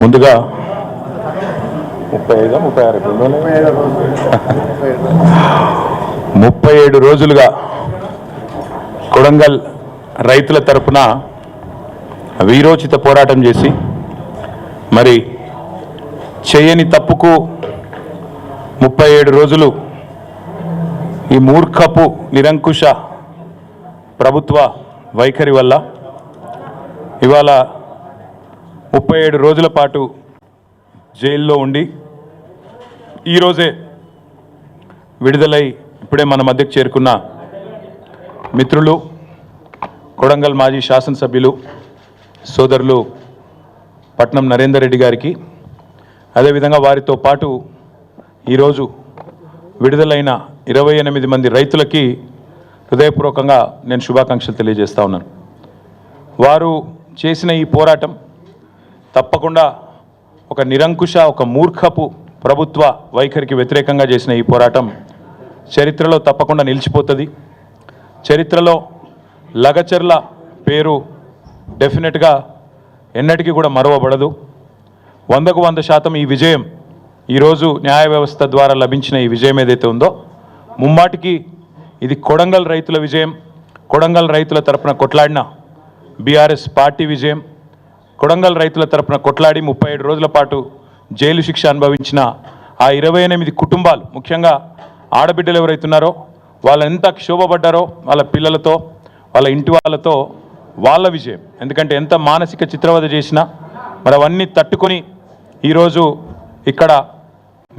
ముందుగా ముప్పై ఐదు ముప్పై ఆరు ముప్పై ఏడు రోజులుగా కొడంగల్ రైతుల తరపున వీరోచిత పోరాటం చేసి మరి చేయని తప్పుకు ముప్పై ఏడు రోజులు ఈ మూర్ఖపు నిరంకుశ ప్రభుత్వ వైఖరి వల్ల ఇవాళ ముప్పై ఏడు రోజుల పాటు జైల్లో ఉండి ఈరోజే విడుదలై ఇప్పుడే మన మధ్యకు చేరుకున్న మిత్రులు కొడంగల్ మాజీ శాసనసభ్యులు సోదరులు పట్నం నరేందర్ రెడ్డి గారికి అదేవిధంగా వారితో పాటు ఈరోజు విడుదలైన ఇరవై ఎనిమిది మంది రైతులకి హృదయపూర్వకంగా నేను శుభాకాంక్షలు తెలియజేస్తా ఉన్నాను. వారు చేసిన ఈ పోరాటం తప్పకుండా ఒక నిరంకుశ ఒక మూర్ఖపు ప్రభుత్వ వైఖరికి వ్యతిరేకంగా చేసిన ఈ పోరాటం చరిత్రలో తప్పకుండా నిలిచిపోతుంది. చరిత్రలో లగచర్ల పేరు డెఫినెట్గా ఎన్నటికీ కూడా మరవబడదు. వందకు వంద శాతం ఈ విజయం ఈరోజు న్యాయ వ్యవస్థ ద్వారా లభించిన ఈ విజయం ఏదైతే ఉందో ముమ్మాటికి ఇది కొడంగల్ రైతుల విజయం కొడంగల్ రైతుల తరపున కొట్లాడిన బీఆర్ఎస్ పార్టీ విజయం కొడంగల్ రైతుల తరపున కొట్లాడి ముప్పై ఏడు రోజుల పాటు జైలు శిక్ష అనుభవించిన ఆ ఇరవై ఎనిమిది కుటుంబాలు ముఖ్యంగా ఆడబిడ్డలు ఎవరైతున్నారో వాళ్ళు ఎంత క్షోభపడ్డారో వాళ్ళ పిల్లలతో వాళ్ళ ఇంటి వాళ్ళతో వాళ్ళ విజయం. ఎందుకంటే ఎంత మానసిక చిత్రవద చేసినా మరి అవన్నీ తట్టుకొని ఈరోజు ఇక్కడ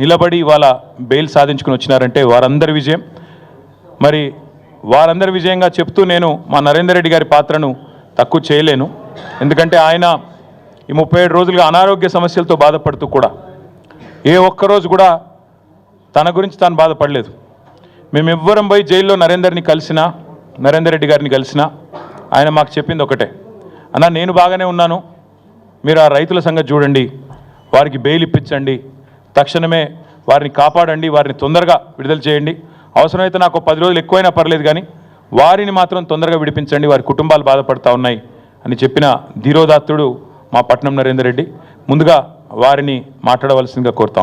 నిలబడి వాళ్ళ బెయిల్ సాధించుకుని వచ్చినారంటే వారందరి విజయం. మరి వారందరి విజయంగా చెప్తూ నేను మా నరేందర్ రెడ్డి గారి పాత్రను తక్కువ చేయలేను. ఎందుకంటే ఆయన ఈ ముప్పై ఏడు రోజులుగా అనారోగ్య సమస్యలతో బాధపడుతూ కూడా ఏ ఒక్కరోజు కూడా తన గురించి తాను బాధపడలేదు. మేమెవ్వరం పోయి జైల్లో నరేందర్ని కలిసినా నరేందర్ రెడ్డి గారిని కలిసినా ఆయన మాకు చెప్పింది ఒకటే. అన్న నేను బాగానే ఉన్నాను. మీరు ఆ రైతుల సంగతి చూడండి. వారికి బెయిల్ ఇప్పించండి. తక్షణమే వారిని కాపాడండి. వారిని తొందరగా విడుదల చేయండి. అవసరమైతే నాకు ఒక పది రోజులు ఎక్కువైనా పర్లేదు కానీ వారిని మాత్రం తొందరగా విడిపించండి. వారి కుటుంబాలు బాధపడతా ఉన్నాయి అని చెప్పిన ధీరోదాత్తుడు మా పట్నం నరేందర్ రెడ్డి. ముందుగా వారిని మాట్లాడవలసిందిగా కోరుతా